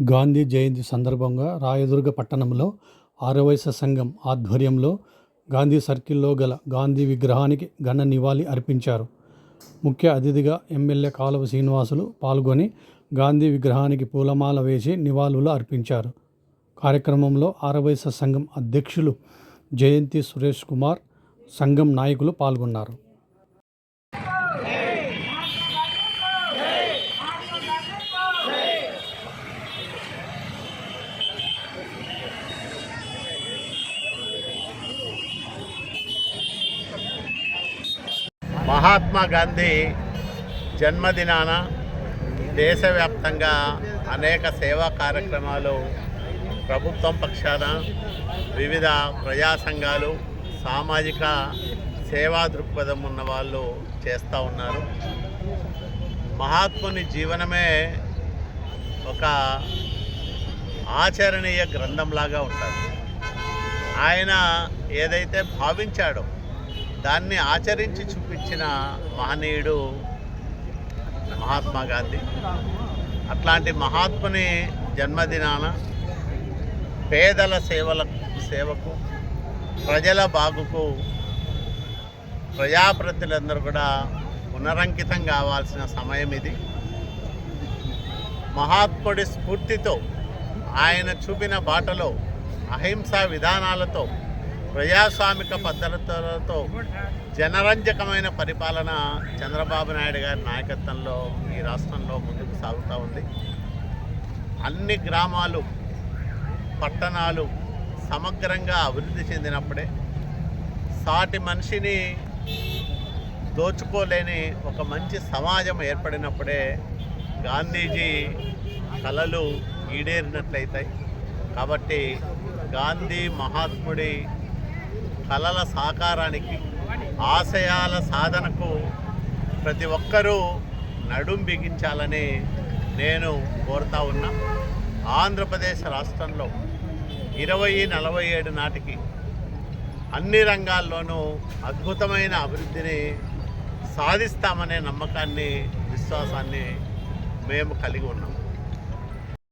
గాంధీ జయంతి సందర్భంగా రాయదుర్గ పట్టణంలో ఆరవయస సంఘం ఆధ్వర్యంలో గాంధీ సర్కిల్లో గల గాంధీ విగ్రహానికి ఘన నివాళి అర్పించారు. ముఖ్య అతిథిగా ఎమ్మెల్యే కాలువ శ్రీనివాసులు పాల్గొని గాంధీ విగ్రహానికి పూలమాల వేసి నివాళులు అర్పించారు. కార్యక్రమంలో ఆరవయస సంఘం అధ్యక్షులు జయంతి సురేష్ కుమార్ సంఘం నాయకులు పాల్గొన్నారు. మహాత్మా గాంధీ జన్మదినాన దేశవ్యాప్తంగా అనేక సేవా కార్యక్రమాలు ప్రభుత్వం పక్షాన వివిధ ప్రజా సంఘాలు సామాజిక సేవా దృక్పథం ఉన్న వాళ్ళు చేస్తూ ఉన్నారు. మహాత్ముని జీవనమే ఒక ఆచరణీయ గ్రంథంలాగా ఉంటుంది. ఆయన ఏదైతే భావించాడో దాన్ని ఆచరించి చూపించిన మహనీయుడు మహాత్మా గాంధీ. అట్లాంటి మహాత్ముని జన్మదినాన పేదల సేవల సేవకు ప్రజల బాగుకు ప్రజాప్రతినిధులందరూ కూడా పునరంకితం కావాల్సిన సమయం ఇది. మహాత్ముడి స్ఫూర్తితో ఆయన చూపిన బాటలో అహింసా విధానాలతో ప్రజాస్వామిక పద్ధతులతో జనరంజకమైన పరిపాలన చంద్రబాబు నాయుడు గారి నాయకత్వంలో ఈ రాష్ట్రంలో ముందుకు సాగుతూ ఉంది. అన్ని గ్రామాలు పట్టణాలు సమగ్రంగా అభివృద్ధి చెందినప్పుడే సాటి మనిషిని దోచుకోలేని ఒక మంచి సమాజం ఏర్పడినప్పుడే గాంధీజీ కళలు ఈడేరినట్లయితాయి. కాబట్టి గాంధీ మహాత్ముడి కళల సాకారానికి ఆశయాల సాధనకు ప్రతి ఒక్కరూ నడుం బిగించాలని నేను కోరుతా ఉన్నా. ఆంధ్రప్రదేశ్ రాష్ట్రంలో ఇరవై నలభై ఏడు నాటికి అన్ని రంగాల్లోనూ అద్భుతమైన అభివృద్ధిని సాధిస్తామనే నమ్మకాన్ని విశ్వాసాన్ని మేము కలిగి ఉన్నాం.